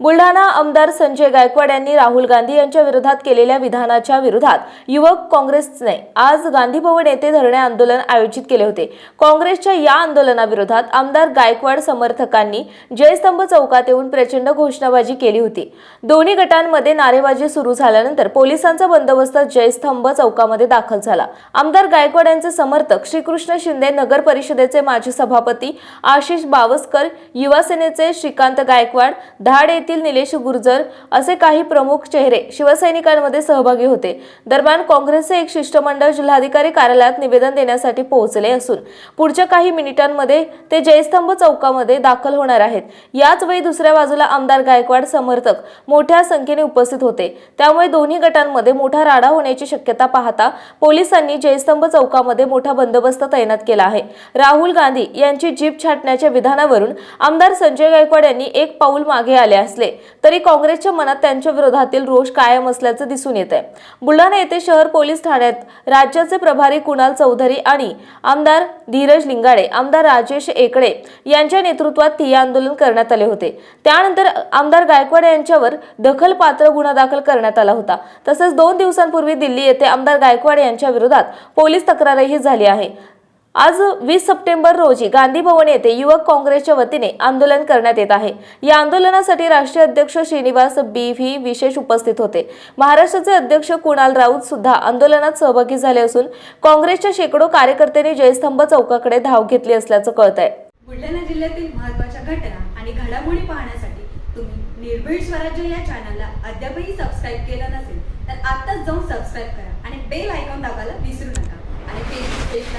बुलढाणा आमदार संजय गायकवाड यांनी राहुल गांधी यांच्या विरोधात केलेल्या विधानाच्या विरोधात युवक काँग्रेसने आज गांधी भवन येथे धरणे आंदोलन आयोजित केले होते. काँग्रेसच्या या आंदोलनाविरोधात आमदार गायकवाड समर्थकांनी जयस्तंभ चौकात येऊन प्रचंड घोषणाबाजी केली होती. दोन्ही गटांमध्ये नारेबाजी सुरू झाल्यानंतर पोलिसांचा बंदोबस्त जयस्तंभ चौकामध्ये दाखल झाला. आमदार गायकवाड यांचे समर्थक श्रीकृष्ण शिंदे नगर परिषदेचे माजी सभापती आशिष बावस्कर युवा सेनेचे श्रीकांत गायकवाड धाड येथील निलेश गुर्जर असे काही प्रमुख चेहरे शिवसैनिकांमध्ये सहभागी होते. दरम्यान काँग्रेसचे एक शिष्टमंडळ जिल्हाधिकारी कार्यालयात निवेदन देण्यासाठी पोहोचले असून पुढच्या काही मिनिटांमध्ये ते जयस्तंभ चौकामध्ये दाखल होणार आहेत. याच वेळी दुसऱ्या बाजूला आमदार गायकवाड समर्थक मोठ्या संख्येने उपस्थित होते. त्यामुळे दोन्ही गटांमध्ये मोठा राडा होण्याची शक्यता पाहता पोलिसांनी जयस्तंभ चौकामध्ये मोठा बंदोबस्त तैनात केला आहे. राहुल गांधी यांची जीप छाटण्याच्या विधानावरून आमदार संजय गायकवाड यांनी एक पाऊल मागे आले असले तरी काँग्रेसच्या मनात त्यांच्या विरोधातील रोष कायम असल्याचं दिसून येत आहे बुलढाणा येथे शहर पोलीस ठाण्यात राज्याचे प्रभारी कुणाल चौधरी आणि आमदार धीरज लिंगाडे आमदार राजेश एकडे यांच्या नेतृत्वात ठिय्या आंदोलन करण्यात आले होते. त्यानंतर आमदार गायकवाड यांच्यावर दखलपात्र गुन्हा दाखल करण्यात आला होता. तसंच दोन दिवसांपूर्वी दिल्ली येथे आमदार गायकवाड यांच्या विरोधात पोलीस तक्रारही झाली आहे. आज वीस सप्टेंबर रोजी गांधी भवन येथे युवक काँग्रेसच्या वतीने आंदोलन करण्यात येत आहे. या आंदोलनासाठी राष्ट्रीय अध्यक्ष श्रीनिवास बी व्ही विशेष उपस्थित होते. महाराष्ट्राचे अध्यक्ष कुणाल राऊत सुद्धा आंदोलनात सहभागी झाले असून काँग्रेसच्या शेकडो कार्यकर्त्यांनी जयस्तंभ चौकाकडे धाव घेतली असल्याचं कळत आहे बुलढाणा जिल्ह्यातील महत्त्वाच्या घटना आणि घडामोडी पाहण्यासाठी तुम्ही निर्भीड स्वराज्य या चॅनलला अद्यापही सबस्क्राईब केलं नसेल तर आत्ताच जाऊन सबस्क्राईब करा आणि बेल आयकॉन दाबायला विसरू नका. आणि फेसबुक पेजला